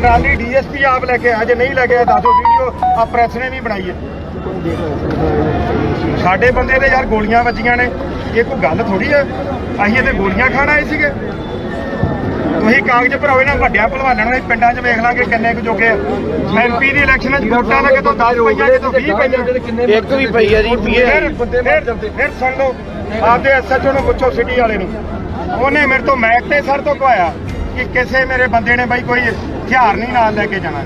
Trolley DSP ਆਪ ਲੈ ਕੇ ਆਇਆ ਜੇ ਨਹੀਂ ਲੈ ਕੇ ਆਇਆ ਦੱਸੋ ਵੀਡੀਓ ਆ ਪ੍ਰੈਸ ਨੇ ਵੀ ਬਣਾਈ ਹੈ। ਸਾਡੇ ਬੰਦੇ ਦੇ ਯਾਰ ਗੋਲੀਆਂ ਵੱਜੀਆਂ ਨੇ ਇਹ ਕੋਈ ਗੱਲ ਥੋੜੀ ਹੈ? ਅਸੀਂ ਇਹਦੇ ਗੋਲੀਆਂ ਖਾਣ ਆਏ ਸੀਗੇ। ਤੁਸੀਂ ਕਾਗਜ਼ ਭਰਾਓ ਇਹਨਾਂ ਵੱਡਿਆਂ ਭਲਵਾਨਾਂ ਨੂੰ ਪਿੰਡਾਂ 'ਚ ਵੇਖ ਲਾਂਗੇ ਕਿੰਨੇ ਕੁ ਜੋਗੇ ਐਮਪੀ ਦੀ ਇਲੈਕਸ਼ਨ 'ਚ ਵੋਟਾਂ ਦਾ ਕਿਤੋਂ 10 ਪਈਆਂ ਕਿਤੋਂ 20 ਪਈਆਂ। ਇੱਕ ਵੀ ਪਈ ਆ ਜੀ ਪੀਏ ਫਿਰ ਫਿਰ ਫਿਰ ਸੁਣ ਲਓ ਆਪਦੇ ਐਸਐਚਓ ਨੂੰ ਪੁੱਛੋ ਸਿਟੀ ਵਾਲੇ ਨੂੰ। ਉਹਨੇ ਮੇਰੇ ਤੋਂ ਮੈਕ ਤੇ ਸਰ ਤੋਂ ਕਹਾਇਆ ਕਿ ਕਿਸੇ ਮੇਰੇ ਬੰਦੇ ਨੇ ਬਾਈ ਕੋਈ ਹਥਿਆਰ ਨਹੀਂ ਨਾਲ ਲੈ ਕੇ ਜਾਣਾ।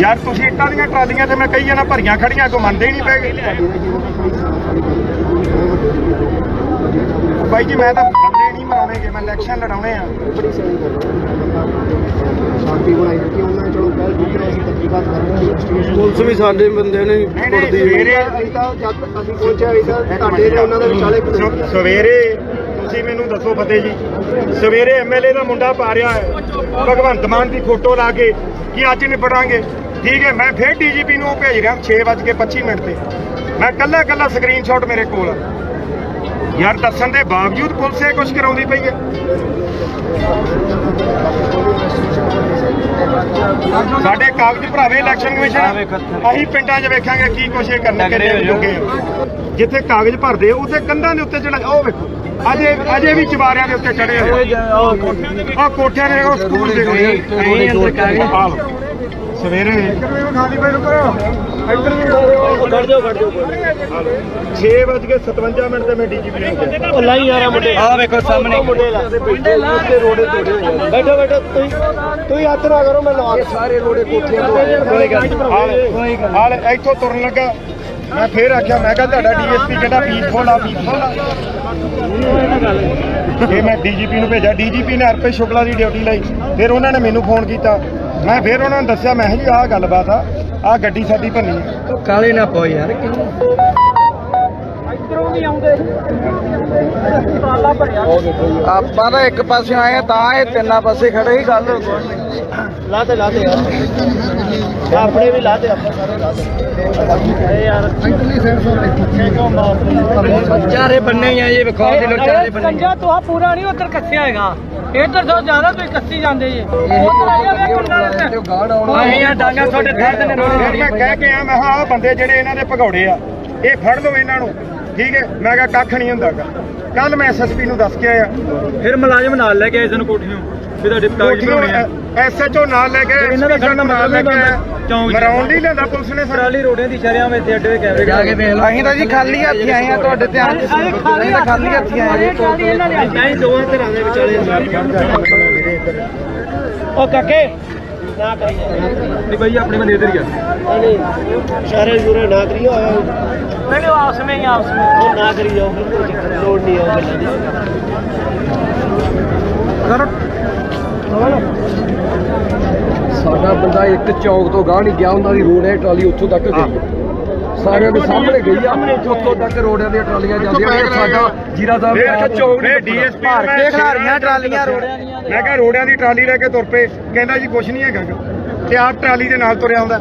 ਯਾਰ ਤੁਸੀਂ ਇੱਟਾਂ ਦੀਆਂ ਟਰਾਲੀਆਂ ਤੇ ਮੈਂ ਕਹੀ ਜਾਣਾ ਭਰੀਆਂ ਖੜੀਆਂ ਕੋ ਮੰਨਦੇ ਹੀ ਨਹੀਂ ਪਏਗੇ ਬਾਈ ਜੀ ਮੈਂ ਤਾਂ ਬੰਦੇ ਨਹੀਂ ਮਰਾਉਣੇਗੇ ਮੈਂ ਇਲੈਕਸ਼ਨ ਲੜਾਉਣੇ ਆ। ਸ਼ਾਂਤੀ ਬਣਾਈ ਰੱਖੀ ਉਹਨਾਂ ਨੇ ਚਲੋ ਠੀਕ ਹੈ ਅਸੀਂ ਤਹਿਕੀਕਾਤ ਕਰ ਪੁਲਿਸ ਵੀ ਸਾਡੇ ਬੰਦੇ ਨੇ ਕੁੱਟਦੀ ਸਵੇਰੇ ਅਸੀਂ ਤਾਂ ਜਦ ਅਸੀਂ ਪਹੁੰਚਿਆ ਤਾਂ ਤੁਹਾਡੇ ਤੇ ਉਹਨਾਂ ਦੇ ਵਿਚਾਲੇ ਸਵੇਰੇ ਤੁਸੀਂ ਮੈਨੂੰ ਦੱਸੋ ਫਤਿਹ ਜੀ। ਸਵੇਰੇ ਐਮਐਲਏ ਦਾ ਮੁੰਡਾ ਪਾ ਰਿਹਾ ਹੈ। ਭਗਵੰਤ ਮਾਨ ਦੀ ਫੋਟੋ ਲਾ ਕੇ ਕਿ ਅੱਜ ਨਿਬੜਾਂਗੇ। ਠੀਕ ਹੈ ਮੈਂ ਫਿਰ ਡੀਜੀਪੀ ਨੂੰ ਭੇਜ ਰਿਹਾ 6:25 ਮਿੰਟ ਤੇ। ਮੈਂ ਕੱਲਾ ਕੱਲਾ ਸਕਰੀਨਸ਼ਾਟ ਮੇਰੇ ਕੋਲ ਆ। ਯਾਰ ਦੱਸਣ ਦੇ ਬਾਵਜੂਦ ਪੁਲਿਸ ਇਹ ਕੁਝ ਕਰਾਉਂਦੀ ਪਈ ਹੈ। ਸਾਡੇ ਕਾਗਜ਼ ਭਰਾਵੇ ਇਲੈਕਸ਼ਨ ਕਮਿਸ਼ਨ ਅਸੀਂ ਪਿੰਡਾਂ 'ਚ ਵੇਖਾਂਗੇ ਕੀ ਕੁਛ ਇਹ ਕਰਨ ਕਿੰਨੇ ਜੋਗੇ ਆ। ਜਿੱਥੇ ਕਾਗਜ਼ ਭਰਦੇ ਉੱਥੇ ਕੰਧਾਂ ਦੇ ਉੱਤੇ ਜਿਹੜਾ ਉਹ ਵੇਖੋ। ਅਜੇ ਅਜੇ ਵੀ ਚਵਾਰਿਆਂ ਦੇ ਉੱਤੇ ਚੜੇ ਹੋਏ ਆ ਕੋਠਿਆਂ ਦੇ ਉਹ ਸਕੂਲ ਦੇ। ਸਵੇਰੇ ਖਾਲੀ ਪੈ ਕਰੋ ਇੱਧਰ ਵੀ ਖੜ ਜਾਓ ਖੜ ਜਾਓ 6 ਵਜ ਕੇ 57 ਮਿੰਟ ਤੇ ਮੈਂ ਡੀਜੀਪੀ ਨੂੰ ਗਿਆ ਉਹ ਲਾਈ ਯਾਰਾ ਮੁੰਡੇ। ਆ ਵੇਖੋ ਸਾਹਮਣੇ। ਮੁੰਡੇ ਉੱਤੇ ਰੋੜੇ ਤੋੜੇ ਹੋਏ ਨੇ ਬੈਠੋ ਬੈਠੋ ਤੁਸੀਂ ਤੁਸੀਂ ਹੱਥ ਨਾ ਕਰੋ ਮੈਂ ਲਵਾ ਸਾਰੇ ਰੋੜੇ ਕੋਠੀਆਂ ਤੋਂ ਕੋਈ ਗੱਲ ਨੀ। ਹਾਲ ਹਾਲ ਇੱਥੋਂ ਤੁਰਨ ਲੱਗਾ। ਮੈਂ ਫੇਰ ਆਖਿਆ ਮੈਂ ਕਿਹਾ ਤੁਹਾਡਾ ਡੀਐਸਪੀ ਕਹਿੰਦਾ ਪੀਸਫੁਲ ਆ ਪੀਸਫੁਲ ਆ। ਇਹ ਮੈਂ ਡੀਜੀਪੀ ਨੂੰ ਭੇਜਿਆ ਡੀਜੀਪੀ ਨੇ ਹਰਪੇ ਸ਼ੁਕਲਾ ਦੀ ਡਿਊਟੀ ਲਈ। ਫਿਰ ਉਹਨਾਂ ਨੇ ਮੈਨੂੰ ਫੋਨ ਕੀਤਾ। ਮੈਂ ਫਿਰ ਉਹਨਾਂ ਨੂੰ ਦੱਸਿਆ ਮੈਂ ਜੀ ਆਹ ਗੱਲਬਾਤ ਆ ਆਹ ਗੱਡੀ ਸਾਡੀ ਭੰਨੀ ਹੈ ਕਾਲੇ ਨਾ ਪਾਓ ਯਾਰ ਆਪਾਂ ਤਾਂ ਇੱਕ ਪਾਸੇ ਆਏ ਆ ਤਾਂ ਇਹ ਤਿੰਨਾਂ ਪਾਸੇ ਖੜੇ ਹੀ ਗੱਲ ਲਾ ਦੇ ਲਾ ਯਾਰ। ਆਪਣੇ ਵੀ ਲਾ ਦੇ ਆਪਾਂ ਸਾਰੇ ਲਾ ਦੇ। ਯਾਰ। ਇਟਲੀ ਸਾਈਡ ਤੋਂ ਚਾਰੇ ਬੰਨੇ ਹੀ ਆ ਇਹ ਵਿਖਾ ਦੇ ਲੋ ਚਾਰੇ ਬੰਨੇ ਕੰਜਾ ਤੋਂ ਆ ਪੂਰਾ ਨਹੀਂ ਉਧਰ ਕੱਸਿਆ ਹੈਗਾ। ਇੱਧਰ ਤੋਂ ਜ਼ਿਆਦਾ ਤੁਸੀਂ ਕੱਸੀ ਜਾਂਦੇ ਜੀ। ਉਧਰ ਆਇਆ ਵੇ ਕੰਨਾਂ ਦੇ ਗਾੜ ਆਉਣਾ। ਅਸੀਂ ਆ ਡਾਂਗਾ ਤੁਹਾਡੇ ਦਰਦ ਨੇ ਫਿਰ ਮੈਂ ਕਹਿ ਕੇ ਆ ਮੈਂ ਕਿਹਾ ਆਹ ਬੰਦੇ ਜਿਹੜੇ ਇਹਨਾਂ ਦੇ ਭਗੌੜੇ ਆ ਇਹ ਫੜ ਲਓ ਇਹਨਾਂ ਨੂੰ। ਠੀਕ ਹੈ? ਮੈਂ ਕਿਹਾ ਕੱਖ ਨਹੀਂ ਹੁੰਦਾਗਾ ਕੱਲ ਮੈਂ ਐਸਐਸਪੀ ਨੂੰ ਦੱਸ ਕੇ ਆਇਆ। ਫਿਰ ਮੁਲਾਜ਼ਮ ਨਾਲ ਲੈ ਕੇ ਆਏ ਸਨ ਕੋਠੀਆਂ ਵੀ ਤੁਹਾਡੇ ਕੋਠੀਆਂ ਐਸਐਚਓ ਨਾਲ ਲੈ ਕੇ ਇਹਨਾਂ ਦਾ ਖੜਨਾ ਮਤਲਬ ਨਹੀਂ ਬਣਦਾ ਚੌਂਕ ਮਰਾਉਂਡ ਹੀ ਲੈਂਦਾ ਪੁਲਿਸ ਨੇ ਸਰਾਲੀ ਰੋਡਿਆਂ ਦੀ ਸ਼ਰਿਆਂ ਵਿੱਚ ਅੱਡੇ ਕੈਮਰੇ ਜਾ ਕੇ ਦੇਖ ਲਓ ਅਸੀਂ ਤਾਂ ਜੀ ਖਾਲੀ ਹੱਥੀ ਆਏ ਆ ਤੁਹਾਡੇ ਧਿਆਨ ਚ ਅਸੀਂ ਤਾਂ ਖਾਲੀ ਹੱਥੀ ਆਏ ਆ ਨਹੀਂ ਦੋਹਾਂ ਧਿਰਾਂ ਦੇ ਵਿਚਾਲੇ ਉਹ ਕਾਕੇ। ਨਾ ਕਰੀ ਨਹੀਂ ਭਾਈ ਆਪਣੇ ਬੰਦੇ ਇਧਰ ਹੀ ਆ। ਨਹੀਂ ਸ਼ਹਿਰੇ ਜੁਰੇ ਨਾ ਕਰੀ ਨਹੀਂ ਆਪਸ ਵਿੱਚ ਹੀ ਆਪਸ ਵਿੱਚ। ਨਾ ਕਰੀ ਜਾਓ ਬਿਲਕੁਲ ਲੋੜ ਨਹੀਂ ਆਉਂਦੀ ਸਰ ਸਾਡਾ ਬੰਦਾ ਇੱਕ ਚੌਕ ਤੋਂ ਗਾਹ ਨਹੀਂ ਗਿਆ ਉਹਨਾਂ ਦੀ ਰੋਡ ਹੈ ਟਰਾਲੀ ਉੱਥੋਂ ਤੱਕ ਗਈ ਸਾਰਿਆਂ ਦੇ ਸਾਹਮਣੇ ਗਈ ਆ ਉੱਥੋਂ ਤੱਕ ਰੋਡਾਂ ਦੀਆਂ ਟਰਾਲੀਆਂ ਜਾਂਦੀਆਂ ਨੇ ਸਾਡਾ ਜੀਰਾ ਸਾਹਿਬ ਫਿਰ ਚੌਕ ਦੇ ਡੀਐਸਪੀ ਭਰ ਕੇ ਖਿਲਾ ਰਹੀਆਂ ਟਰਾਲੀਆਂ ਰੋਡਿਆਂ ਦੀਆਂ ਮੈਂ ਕਿਹਾ ਰੋੜਿਆਂ ਦੀ ਟਰਾਲੀ ਲੈ ਕੇ ਤੁਰ ਪਏ ਕਹਿੰਦਾ ਜੀ ਕੁਛ ਨਹੀਂ ਹੈਗਾ। ਤੇ ਆਪ ਟਰਾਲੀ ਦੇ ਨਾਲ ਤੁਰਿਆ ਹੁੰਦਾ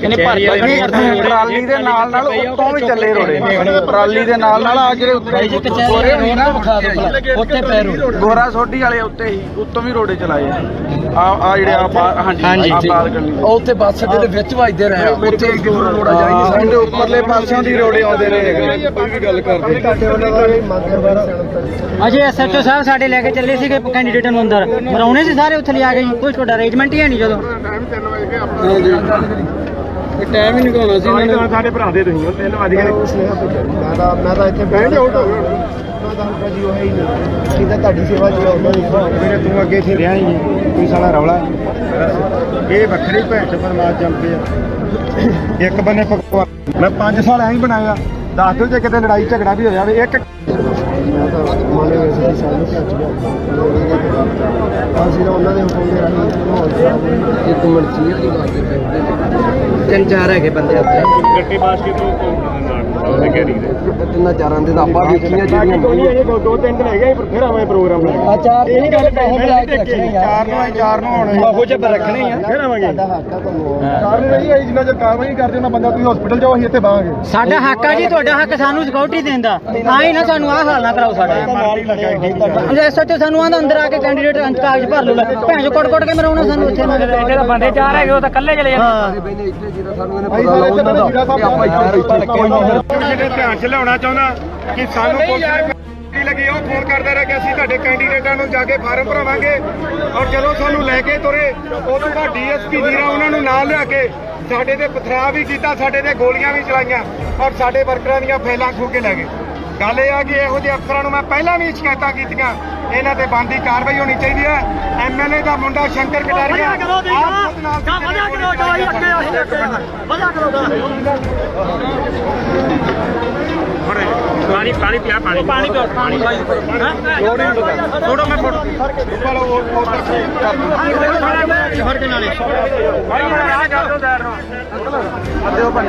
ਕਹਿੰਦੇ ਟਰਾਲੀ ਦੇ ਨਾਲ ਨਾਲ ਉੱਤੋਂ ਵੀ ਚੱਲੇ ਰੋੜੇ ਟਰਾਲੀ ਦੇ ਨਾਲ ਨਾਲ ਆ ਜਿਹੜੇ ਉੱਤੇ ਗੋਰੇ ਹੋਈ ਨਾ ਉੱਤੇ ਪੈਰ ਗੋਰਾ ਸੋਢੀ ਵਾਲੇ ਉੱਤੇ ਹੀ ਉੱਤੋਂ ਵੀ ਰੋੜੇ ਚਲਾਏ ਆ ਆ ਜਿਹੜੇ ਆ ਬਾਹਰ ਹਾਂਜੀ ਆ ਬਾਹਰ ਗਲੀ ਉੱਥੇ ਬੱਸ ਅੱਡੇ ਦੇ ਵਿੱਚ ਵੱਜਦੇ ਰਹੇ ਉੱਥੇ ਇੱਕ ਰੋੜਾ ਜਾਈ ਸਾਡੇ ਉੱਪਰਲੇ ਪਾਸਿਆਂ ਦੀ ਰੋੜੇ ਆਉਂਦੇ ਰਹੇ ਕੋਈ ਵੀ ਗੱਲ ਕਰਦੇ ਉਹਨਾਂ ਅਜੇ ਐਸਐਚਓ ਸਾਹਿਬ ਸਾਡੇ ਲੈ ਕੇ ਚੱਲੇ ਸੀਗੇ ਕੈਂਡੀਡੇਟ ਨੂੰ ਅੰਦਰ। ਮਰਾਉਣੇ ਸੀ ਸਾਰੇ ਉੱਥੇ ਲਿਆ ਕੇ ਜੀ। ਕੋਈ ਤੁਹਾਡਾ ਅਰੇਂਜਮੈਂਟ ਹੀ ਹੈ ਨਹੀਂ ਜਦੋਂ। ਇਹ ਟਾਈਮ ਹੀ ਨਿਕਾਉਣਾ ਸੀ ਇਹਨਾਂ ਨੇ। ਸਾਡੇ ਭਰਾ ਦੇ ਤੁਸੀਂ ਉਹ ਤਿੰਨ ਵਜ ਨੇ। ਮੈਂ ਤਾਂ ਮੈਂ ਤਾਂ ਇੱਥੇ ਬੈਠ ਜਾਉਂ ਤਾਂ। ਮੈਂ ਤਾਂ ਹਲਕਾ ਜੀ ਉਹ ਹੈ ਹੀ ਨਹੀਂ। ਕਿਦਾਂ ਤੁਹਾਡੀ ਸੇਵਾ ਜੀ ਉਹਨਾਂ ਦੀ ਮੇਰੇ ਤੂੰ ਅੱਗੇ ਇੱਥੇ ਰਿਹਾ ਹੀ ਨਹੀਂ। ਕੋਈ ਸਾਲਾ ਰੌਲਾ ਇਹ ਵੱਖਰੀ ਭੈਣ ਚ ਪਰਮਾਤ ਜੰਮਦੇ ਆ। ਇੱਕ ਬੰਨੇ ਭਗਵਾਨ। ਮੈਂ 5 ਸਾਲ ਐਂ ਹੀ ਬਣਾਇਆ। ਦੱਸ ਦਿਓ ਜੇ ਕਿਤੇ ਲੜਾਈ ਝਗੜਾ ਵੀ ਹੋ ਜਾਵੇ ਇੱਕ ਮੈਂ ਤਾਂ ਮਾਨੇ ਵੈਸੇ ਦੀ ਸਾਨੂੰ ਭੱਜ ਗਿਆ। ਅਸੀਂ ਤਾਂ ਉਹਨਾਂ ਦੇ ਹੁਕਮ ਦੇ ਰਾਹੀਂ ਹੋਇਆ। ਇੱਕ ਮਿੰਟ ਚੀਰ ਦੀ ਬਾਤ ਤੇ ਤਿੰਨ ਚਾਰ ਹੈਗੇ ਬੰਦੇ ਉੱਥੇ ਗੱਟੀ ਬਾਸਕੀ ਤੋਂ? ਉਹਦੇ ਘੇਰੀ ਦੇ। ਤਿੰਨਾਂ ਚਾਰਾਂ ਦੇ ਤਾਂ ਆਪਾਂ ਵੇਖੀਆਂ ਜਿਹੜੀਆਂ ਇਹ ਦੋ ਤਿੰਨ ਦਿਨ ਹੈਗੇ ਪਰ ਫਿਰ ਆਵਾਂ ਪ੍ਰੋਗਰਾਮ ਲੈ ਆ ਚਾਰ ਇਹ ਗੱਲ ਪੈਸੇ ਮਿਲਾ ਕੇ ਰੱਖਣੇ ਚਾਰ ਨੂੰ ਆਏ ਚਾਰ ਨੂੰ ਆਉਣੇ। ਬਾਹੂ ਚ ਰੱਖਣੇ ਆ। ਫਿਰ ਆਵਾਂਗੇ। ਚਾਰ ਨੂੰ ਰਹੀ ਹੈ। ਜਿੰਨਾ ਚਿਰ ਕਾਰਵਾਈ ਨਹੀਂ ਕਰਦੇ ਉਹਨਾਂ ਬੰਦਾ ਤੁਸੀਂ ਹਸਪੀਟਲ ਜਾਓ ਅਸੀਂ ਇੱਥੇ ਬਾਹਾਂਗੇ। ਸਾਡਾ ਹੱਕ ਆ ਜੀ ਤੁਹਾਡਾ ਹੱਕ ਸਾਨੂੰ ਸਿਕਿਉਰਿਟੀ ਦਿੰਦਾ ਆਈ ਨਾ ਸਾਨੂੰ ਆਹ ਹਾਲ ਨਾ ਕਰਾਓ ਸਾਡਾ। ਐਸਐਚਓ ਸਾਨੂੰ ਆਂਦਾ ਅੰਦਰ ਆ ਕੇ ਕੈਂਡੀਡੇਟ ਕਾਗਜ਼ ਭਰ ਲਓ। ਲੈ ਭੈਣ ਚੋ ਕੋਟ ਕੋਟ ਕੇ ਮਰਾਉਣਾ ਸਾਨੂੰ ਇੱਥੇ ਨਾ। ਇੱਥੇ ਤਾਂ ਬੰਦੇ ਚਾਰ ਹੈਗੇ ਉਹ ਤਾਂ ਇਕੱਲੇ ਚਲੇ ਜਾਂਦੇ। ਬੈਨੇ ਇੱਥੇ ਜਿਹੜਾ ਸਾਨੂੰ ਇਹਨੇ ਪਤਾ ਲਾਉ ਉਹਨਾਂ ਦਾ ਕਿ ਆਪਾਂ ਇੱਥੇ ਇੱਥੇ ਕੋਈ ਨਹੀਂ ਜਿਹੜੇ ਧਿਆਨ ਚ ਲਿਆਉਣਾ ਚਾਹੁੰਦਾ ਕਿ ਸਾਨੂੰ ਪੁਲਿਸ ਨੇ ਕੀ ਲੱਗੀ ਉਹ ਫੋਨ ਕਰਦਾ ਰਿਹਾ ਕਿ ਅਸੀਂ ਤੁਹਾਡੇ ਕੈਂਡੀਡੇਟਾਂ ਨੂੰ ਜਾ ਕੇ ਫਾਰਮ ਭਰਾਵਾਂਗੇ ਔਰ ਜਦੋਂ ਸਾਨੂੰ ਲੈ ਕੇ ਤੁਰੇ ਉਦੋਂ ਬਾਅਦ ਡੀਐਸਪੀ ਵੀਰਾ ਉਹਨਾਂ ਨੂੰ ਨਾਲ ਲਿਆ ਕੇ ਸਾਡੇ ਤੇ ਪਥਰਾਅ ਵੀ ਕੀਤਾ ਸਾਡੇ ਤੇ ਗੋਲੀਆਂ ਵੀ ਚਲਾਈਆਂ ਔਰ ਸਾਡੇ ਵਰਕਰਾਂ ਦੀਆਂ ਫੈਲਾਂ ਖੂ ਕੇ ਲੈ ਗਏ। ਗੱਲ ਇਹ ਆ ਕਿ ਇਹੋ ਜਿਹੇ ਅਫਸਰਾਂ ਨੂੰ ਮੈਂ ਪਹਿਲਾਂ ਵੀ ਸ਼ਿਕਾਇਤਾਂ ਕੀਤੀਆਂ ਇਹਨਾਂ ਤੇ ਬੰਦੀ ਕਾਰਵਾਈ ਹੋਣੀ ਚਾਹੀਦੀ ਹੈ। ਐਮਐਲਏ ਦਾ ਮੁੰਡਾ ਸ਼ੰਕਰ ਕਟਾਰੀਆ ਆਪ ਖੁਦ ਨਾਲ ਸੀ ਜਿਹੜੇ ਮਜ਼ਾ ਕਰੋ ਪਾਣੀ ਪਾਣੀ ਪਿਆ ਪਾਣੀ। ਪਾਣੀ ਪਿਓ ਪਾਣੀ। ਛੋੜੋ ਮੈਂ ਫੋਟੋ ਚਲੋ ਉਹ ਉਹ ਫੜ ਕੇ ਨਾਲੇ ਭਾਈ ਆ ਕਰ ਦੋ ਦਾਰ ਨੂੰ ਅੱਧੇ ਪਾਣੀ